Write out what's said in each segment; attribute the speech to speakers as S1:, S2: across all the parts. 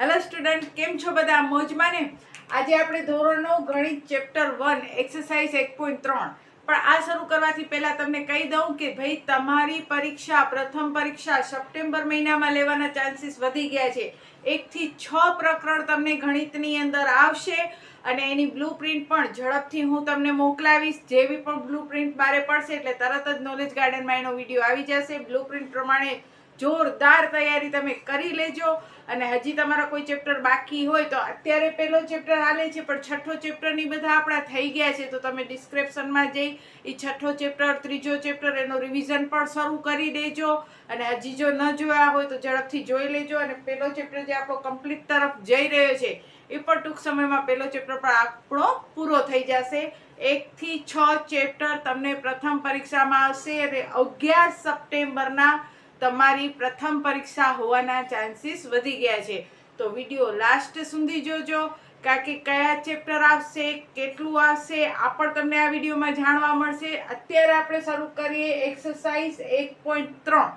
S1: Hello student કેમ છો બધા? મોજમાં ને? આજે આપણે ધોરણ નવ ગણિત ચેપ્ટર વન એક્સરસાઇઝ એક પોઈન્ટ ત્રણ. પણ આ શરૂ કરવાથી પહેલાં તમને કહી દઉં કે ભાઈ, તમારી પરીક્ષા, પ્રથમ પરીક્ષા સપ્ટેમ્બર મહિનામાં લેવાના ચાન્સીસ વધી ગયા છે. એકથી છ પ્રકરણ તમને ગણિતની અંદર આવશે અને એની બ્લુ પ્રિન્ટ પણ ઝડપથી હું તમને મોકલાવીશ. જેવી પણ બ્લુ પ્રિન્ટ બારે પડશે એટલે તરત જ નોલેજ ગાર્ડનમાં એનો વીડિયો આવી જશે. બ્લુ પ્રિન્ટ પ્રમાણે જોરદાર તૈયારી તમે કરી લેજો. અને હજી તમારા કોઈ ચેપ્ટર બાકી હોય તો અત્યારે પહેલો ચેપ્ટર હાલે છે, પણ છઠ્ઠો ચેપ્ટરની બધા આપણા થઈ ગયા છે, તો તમે ડિસ્ક્રિપ્શનમાં જઈ એ છઠ્ઠો ચેપ્ટર, ત્રીજો ચેપ્ટર એનો રિવિઝન પણ શરૂ કરી દેજો. અને હજી જો ન જોયા હોય તો ઝડપથી જોઈ લેજો. અને પહેલો ચેપ્ટર જે આપણો કમ્પ્લીટ તરફ જઈ રહ્યો છે, એ પણ ટૂંક સમયમાં પહેલો ચેપ્ટર પણ આપણો પૂરો થઈ જશે. એકથી છ ચેપ્ટર તમને પ્રથમ પરીક્ષામાં આવશે અને અગિયાર સપ્ટેમ્બરના તમારી પ્રથમ પરીક્ષા હોવાના ચાન્સીસ વધી ગયા છે. તો વીડિયો લાસ્ટ સુધી જોજો, કારણ કે કયા ચેપ્ટર આવશે, કેટલું આવશે, આ પણ તમને આ વિડીયોમાં જાણવા મળશે. અત્યારે આપણે શરૂ કરીએ એક્સરસાઇઝ એક પોઈન્ટ ત્રણ.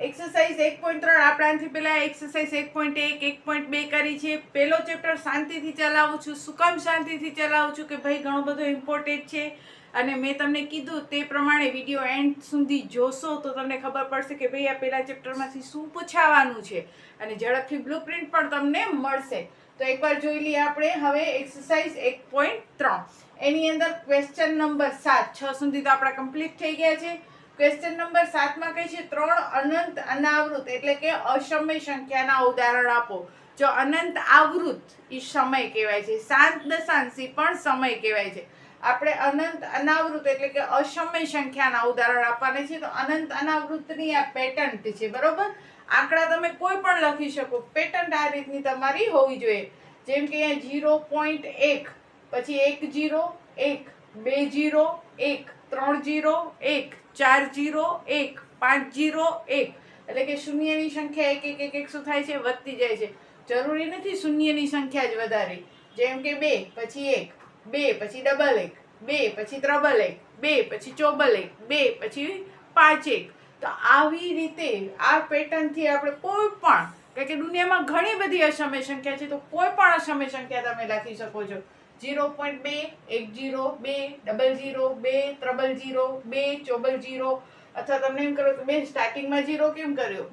S1: એક્સરસાઇઝ એક પોઈન્ટ ત્રણ આપણાથી પહેલાં એક્સરસાઇઝ એક પોઈન્ટ એક એક પોઈન્ટ બે કરી છે. પહેલો ચેપ્ટર શાંતિથી ચલાવું છું. શું કામ શાંતિથી ચલાવું છું? કે ભાઈ, ઘણો બધો ઇમ્પોર્ટન્ટ છે. અને મેં તમને કીધું તે પ્રમાણે વીડિયો એન્ડ સુધી જોશો તો તમને ખબર પડશે કે ભાઈ આ પહેલા ચેપ્ટરમાંથી શું પૂછાવાનું છે અને ઝડપથી બ્લુપ્રિન્ટ પણ તમને મળશે. તો એકવાર જોઈ લઈએ આપણે. હવે એક્સરસાઇઝ એક પોઈન્ટ ત્રણ. એની અંદર ક્વેશ્ચન નંબર સાત. છ સુધી તો આપણા કમ્પ્લીટ થઈ ગયા છે. ક્વેશ્ચન નંબર સાતમાં કહે છે, ત્રણ અનંત અનાવૃત. એટલે કે અસમય સંખ્યાના ઉદાહરણ આપો. જો અનંત આવૃત એ સમય કહેવાય છે. શાંત દશાંશી પણ સમય કહેવાય છે. આપણે અનંત અનાવૃત એટલે કે અસમય સંખ્યાના ઉદાહરણ આપવાના છે, તો અનંત અનાવૃતની આ પેટર્ન છે, બરોબર? આંકડા તમે કોઈ પણ લખી શકો. પેટર્ન આ રીતની તમારી હોવી જોઈએ. જેમ કે અહીંયા જીરો પોઈન્ટ એક, પછી એક જીરો એક, બે જીરો એક, ત્રણ જીરો એક, ચાર જીરો એક, પાંચ જીરો એક. એટલે કે શૂન્યની સંખ્યા એક એક એક એક શું થાય છે? વધતી જાય છે. જરૂરી નથી શૂન્યની સંખ્યા જ વધારે જેમ કે બે, પછી એક. બે, પછી ડબલ એક. બે, પછી ત્રબલ એક. બે, પછી ચોબલ એક. બે, પછી પાંચ એક. તો આવી રીતે આ પેટર્નથી આપણે કોઈ પણ, કારણ કે દુનિયામાં ઘણી બધી અસમય સંખ્યા છે, તો કોઈ પણ અસમય સંખ્યા તમે લખી શકો છો? જીરો પોઈન્ટ બે, એક જીરો બે ડબલ જીરો બે ત્રબલ જીરો બે, ચોબલ જીરો અથવા તમને એમ કરો કે બે સ્ટાર્ટિંગમાં જીરો કેમ કર્યો?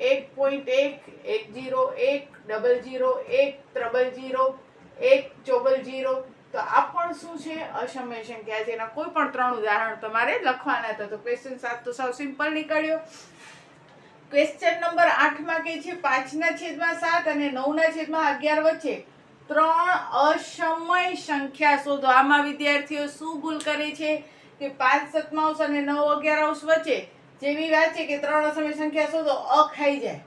S1: એક પોઈન્ટ એક એક જીરો એક ડબલ જીરો એક ત્રબલ જીરો એક, ચોબલ જીરો તો આ પણ શું છે? અસમય સંખ્યા છે એના કોઈ પણ ત્રણ ઉદાહરણ તમારે લખવાના હતા. તો ક્વેશ્ચન સાત તો સાવ સિમ્પલ નીકળ્યો. ક્વેશ્ચન નંબર આઠમાં કે છે? પાંચના છેદમાં સાત અને નવના છેદમાં અગિયાર વચ્ચે ત્રણ અસમય સંખ્યા શોધો. આમાં વિદ્યાર્થીઓ શું ભૂલ કરે છે? કે પાંચ સત્તાવંશ અને નવ અગિયારાંશ વચ્ચે જેવી વાત છે કે ત્રણ અસમય સંખ્યા શોધો, અ ખાઈ જાય.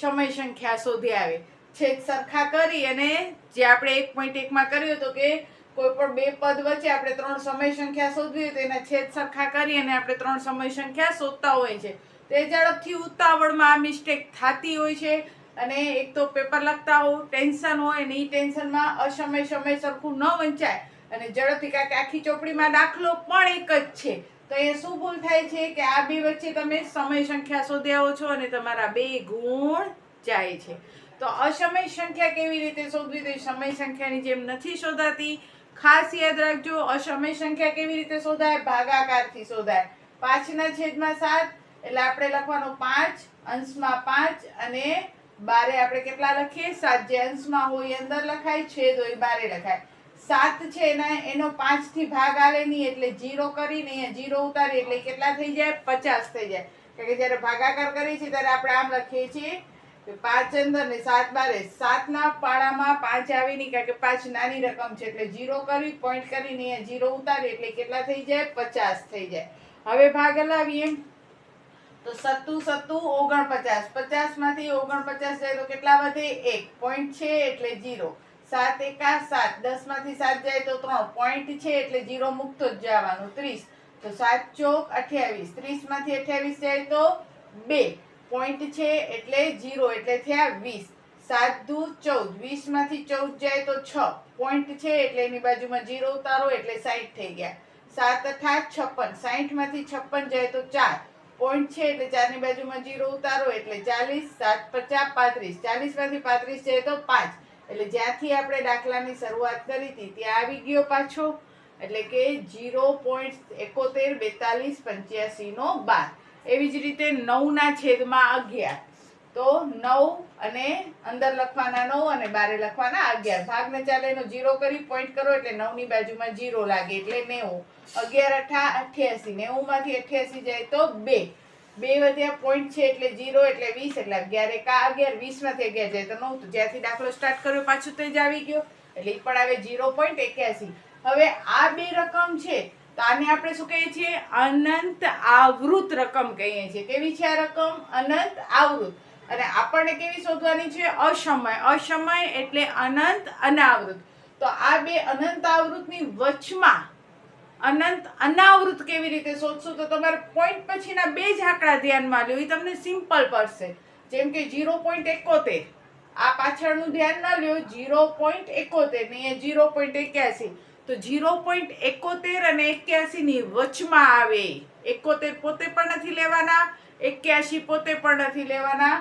S1: સમય સંખ્યા શોધી આવે. છેદ સરખા કરી અને જે આપણે એક પોઈન્ટ એકમાં કર્યું હતું કે કોઈ પણ બે પદ વચ્ચે આપણે ત્રણ સમય સંખ્યા શોધવી હોય તો એના છેદ સરખા કરી અને આપણે ત્રણ સમય સંખ્યા શોધતા હોય છે. તે ઝડપથી ઉતાવળમાં આ મિસ્ટેક થતી હોય છે અને એક તો પેપર લખતા હોવ ટેન્શન હોય અને એ ટેન્શનમાં અસમય સમય સરખું ન વંચાય અને ઝડપથી કારણ કે આખી ચોપડીમાં દાખલો પણ એક જ છે. તો એ શું ભૂલ થાય છે કે આ બે વચ્ચે તમે સમય સંખ્યા શોધી આવો છો અને તમારા બે ગુણ જાય છે. તો અસમય સંખ્યા કેવી રીતે શોધવી? તો સમય સંખ્યાની જેમ નથી શોધાતી. ખાસ યાદ રાખજો, અસમય સંખ્યા કેવી રીતે શોધાય? ભાગાકારથી શોધાય. પાંચના છેદમાં સાત, એટલે આપણે લખવાનો પાંચ, અંશમાં પાંચ અને બારે આપણે કેટલા લખીએ? સાત. જે અંશમાં હોય અંદર લખાય, છેદ હોય બારે લખાય. સાત છે એના, એનો પાંચથી ભાગ આવે નહીં, એટલે જીરો કરીને અહીંયા જીરો ઉતારી એટલે કેટલા થઈ જાય? પચાસ થઈ જાય. કારણ કે જ્યારે ભાગાકાર કરીએ છીએ, ત્યારે આપણે આમ લખીએ છીએ પાંચ અંદર ને સાત બારે. સાતના પાડામાં પાંચ આવી નહીં કે પાંચ નાની રકમ છે, એટલે જીરો કરી પોઈન્ટ કરીને અહીંયા જીરો ઉતારી, એટલે કેટલા થઈ જાય? પચાસ થઈ જાય. હવે ભાગ હલાવીએ તો સત્તુ સત્તુ, ઓગણપચાસ. પચાસમાંથી ઓગણપચાસ જાય તો કેટલા વધે? એક. પોઈન્ટ છે એટલે જીરો સાત એકા સાત. દસમાંથી સાત જાય તો ત્રણ. પોઈન્ટ છે એટલે જીરો મૂકતો જ જવાનું. ત્રીસ. તો સાત ચોક અઠ્યાવીસ. ત્રીસમાંથી અઠ્યાવીસ જાય તો બે. પોઈન્ટ છે એટલે જીરો એટલે થયા વીસ. સાત, દુ, ચૌદ. વીસમાંથી ચૌદ જાય તો છ. પોઈન્ટ છે એટલે એની બાજુમાં જીરો ઉતારો એટલે સાઠ થઈ ગયા. સાત અથા છપ્પન. સાઠમાંથી છપ્પન જાય તો ચાર. પોઈન્ટ છે એટલે ચારની બાજુમાં જીરો ઉતારો એટલે ચાલીસ. સાત પચાસ પાંત્રીસ. ચાલીસમાંથી પાંત્રીસ જાય તો પાંચ. એટલે જ્યાંથી આપણે દાખલાની શરૂઆત કરી હતી, ત્યાં આવી ગયો પાછો. એટલે કે જીરો પોઈન્ટ એકોતેર બેતાલીસ પંચ્યાસી નો બાર. એવી જ રીતે નવના છેદમાં અગિયાર. તો નવ અને અંદર લખવાના નવ અને બારે લખવાના અગિયાર. ભાગને ચાલે એનો જીરો કરી પોઈન્ટ કરો એટલે નવની બાજુમાં જીરો લાગે એટલે નેવું. અગિયાર અઠા અઠ્યાસી. નેવુંમાંથી અઠ્યાસી જાય તો બે. બે વધ્યા પોઈન્ટ છે એટલે જીરો એટલે વીસ. એટલે અગિયાર એકા અગિયાર વીસમાંથી અગિયાર જાય તો નવ. તો જ્યાંથી દાખલો સ્ટાર્ટ કર્યો પાછું તે જ આવી ગયો. એટલે એ પણ આવે જીરો પોઈન્ટ એક્યાસી. હવે આ બે રકમ છે તો આને આપણે શું કહીએ છીએ? અનંત આવૃત રકમ કહીએ છીએ. કેવી છે આ રકમ? અનંત આવૃત. અને આપણને કેવી શોધવાની છે? અસમય. અસમય એટલે અનંત અનાવૃત. તો આ બે અનંત આવૃતની વચમાં અનંત અનાવૃત કેવી રીતે શોધશું? તો તમારે પોઈન્ટ પછીના બે જ આંકડા ધ્યાનમાં લ્યો. એ તમને સિમ્પલ પડશે. જેમ કે જીરો પોઈન્ટ એકોતેર. આ પાછળનું ધ્યાન ન લ્યો. જીરો પોઈન્ટ એકોતેર. ને અહીંયા જીરો પોઈન્ટ એક્યાસી. તો જીરો પોઈન્ટ એકોતેર અને એક્યાસીની વચમાં આવે. એકોતેર પોતે પણ નથી લેવાના, એક્યાસી પોતે પણ નથી લેવાના.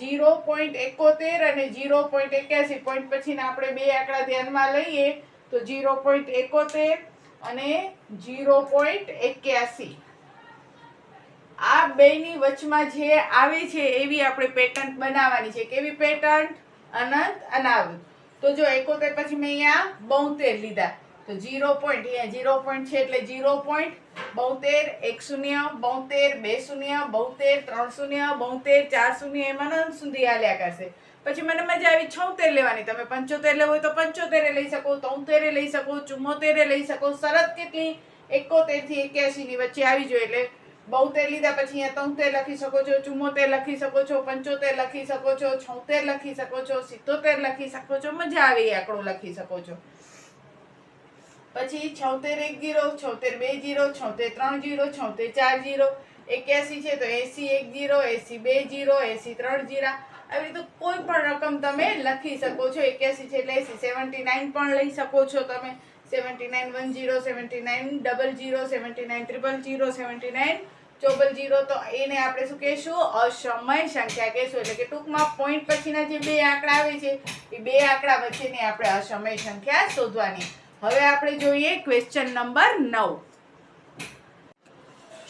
S1: જીરો પોઈન્ટ એકોતેર અને જીરો પોઈન્ટ એક્યાસી પોઈન્ટ પછીના આપણે બે આંકડા ધ્યાનમાં લઈએ તો જીરો પોઈન્ટ એકોતેર અને જીરો પોઈન્ટ એક્યાસી. આ બેની વચમાં જે આવે છે એવી આપણે પેટર્ન બનાવવાની છે. કેવી પેટર્ન? અનંત, અનાવૃત. તો જો એકોતેર પછી મેં અહીંયા બોતેર લીધા. તો જીરો પોઈન્ટ, અહીંયા જીરો પોઈન્ટ છે એટલે જીરો પોઈન્ટ, બોતેર, એક શૂન્ય, બોતેર, બે શૂન્ય, બોતેર, ત્રણ શૂન્ય, બોતેર, ચાર શૂન્ય, એમાં અંત સુધી હાલ્યા કરશે. પછી મને મજા આવી, છોતેર લેવાની. તમે પંચોતેર લેવો હોય તો પંચોતેરે લઈ શકો, તોતેરે લઈ શકો, ચુમ્મોતેરે લઈ શકો, શરત કેટલી? એકોતેરથી એક્યાસીની વચ્ચે આવી જોઈએ એટલે બોતેર લીધા પછી અહીંયા તોતેર લખી શકો છો, ચુમ્મોતેર લખી શકો છો, પંચોતેર લખી શકો છો, છોતેર લખી શકો છો, સિત્તોતેર લખી શકો છો, મજા આવે એ આંકડો લખી શકો છો. પછી છોતેર એક જીરો, છોતેર બે જીરો, છોતેર ત્રણ જીરો, છોતેર ચાર જીરો, એક્યાસી છે તો એસી એક જીરો, એસી બે જીરો, એસી ત્રણ જીરા. આવી રીતે કોઈ પણ રકમ તમે લખી શકો છો. એક્યાસી છે એટલે એસી. સેવન્ટી નાઇન પણ લઈ શકો છો તમે. Seventy nine one zero, seventy nine double zero, seventy nine triple zero, seventy nine ચોબલ zero. તો એને આપણે શું કહેશું? અસમય સંખ્યા કહેશું. એટલે કે ટૂંકમાં પોઈન્ટ પછીના જે બે આંકડા આવે છે, એ બે આંકડા વચ્ચેની આપણે અસમય સંખ્યા શોધવાની હવે આપણે જોઈએ ક્વેશ્ચન નંબર નવ.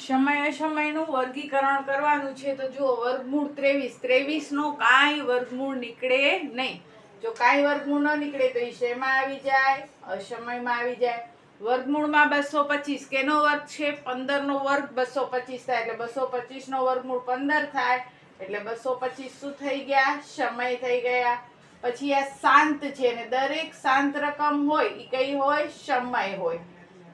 S1: સમય અસમયનું વર્ગીકરણ કરવાનું છે તો જુઓ, વર્ગમૂળ ત્રેવીસ. ત્રેવીસનો કાંઈ વર્ગમૂળ નીકળે નહીં. જો કાંઈ વર્ગમૂળ ન નીકળે તો એ શેમાં આવી જાય? અસમયમાં આવી જાય. વર્ગમૂળમાં બસો પચીસ. કેનો વર્ગ છે? પંદરનો વર્ગ બસો પચીસ થાય એટલે બસો પચીસનો વર્ગમૂળ પંદર થાય. એટલે બસો પચીસ શું થઈ ગયા? સમય થઈ ગયા. પછી આ શાંત છે ને દરેક શાંત રકમ હોય એ કઈ હોય? સમય હોય.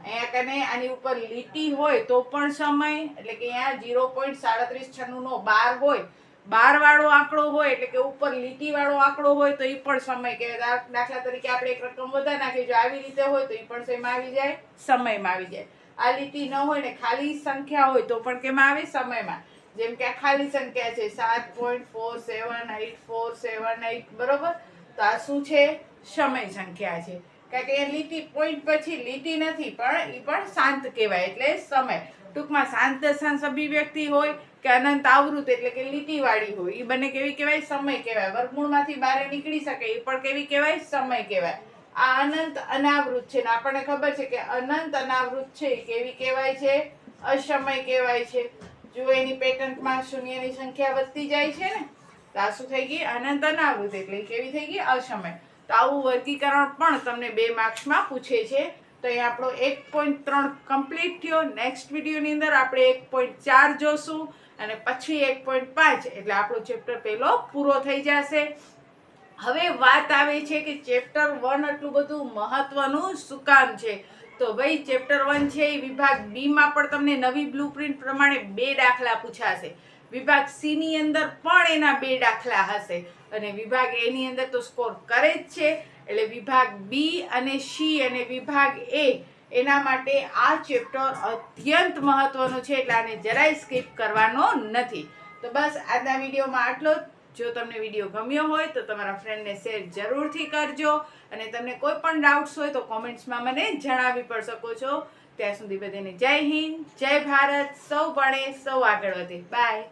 S1: અહીંયા કને આની ઉપર લીટી હોય તો પણ સમય, એટલે કે અહીંયા જીરો પોઈન્ટ સાડત્રીસ છન્નું નો બાર હોય, બાર વાળો આંકડો હોય, એટલે કે ઉપર લીટી વાળો આંકડો હોય, તો એ પણ સમય કહેવાય. દાખલા તરીકે આપણે એક રકમ વધારે નાખીએ, જો આવી રીતે હોય, તો એ પણ શેમાં આવી જાય, સમયમાં આવી જાય. આ લીટી ન હોય ને ખાલી સંખ્યા હોય, તો પણ કેમાં આવે? સમયમાં. જેમ કે આ ખાલી સંખ્યા છે, સાત point four seven eight four seven eight બરોબર? તો આ શું છે? સમય સંખ્યા છે. કારણ કે એ લીટી પોઈન્ટ પછી લીટી નથી, પણ એ પણ શાંત કહેવાય, એટલે સમય. ટૂંકમાં શાંત શાંત અભિવ્યક્તિ હોય કે અનંત આવૃત એટલે કે લીટીવાળી હોય એ બંને કેવી કહેવાય? સમય કહેવાય. વર્ગમૂળમાંથી બહાર નીકળી શકે એ પણ કેવી કહેવાય? સમય કહેવાય. આ અનંત અનાવૃત છે ને આપણને ખબર છે કે અનંત અનાવૃત છે એ કેવી કહેવાય છે? અસમય કહેવાય છે. જો એની પેટન્ટમાં શૂન્યની સંખ્યા વધતી જાય છે ને, તો આ શું થઈ ગઈ? અનંત અનાવૃત એટલે કેવી થઈ ગઈ? અસમય. તો આવું વર્ગીકરણ પણ તમને બે માર્ક્સમાં પૂછે છે. તો એ આપણો એક પોઈન્ટ ત્રણ કમ્પ્લીટ થયો. નેક્સ્ટ વિડીયોની અંદર આપણે એક પોઈન્ટ ચાર જોશું અને પછી એક પોઈન્ટ પાંચ. એટલે આપણો ચેપ્ટર પહેલો પૂરો થઈ જશે. હવે વાત આવે છે કે ચેપ્ટર વન આટલું બધું મહત્વનું શું કામ છે? તો ભાઈ ચેપ્ટર વન છે એ વિભાગ બીમાં પણ તમને નવી બ્લુપ્રિન્ટ પ્રમાણે બે દાખલા પૂછાશે. વિભાગ સીની અંદર પણ એના બે દાખલા હશે અને વિભાગ એની અંદર તો સ્કોર કરે જ છે. એટલે વિભાગ બી અને સી અને વિભાગ એ એના માટે આ ચેપ્ટર અત્યંત મહત્વનું છે. એટલે આને જરાય સ્કીપ કરવાનો નથી. તો બસ આજના વિડીયોમાં આટલો જ. જો તમને વીડિયો ગમ્યો હોય તો તમારા ફ્રેન્ડને શેર જરૂરથી કરજો. અને તમને કોઈ પણ ડાઉટ્સ હોય તો કોમેન્ટ્સમાં મને જણાવી પણ શકો છો. ત્યાં સુધી બધાને જય હિન્દ, જય ભારત, સૌ ભણે, સૌ આગળ વધે. બાય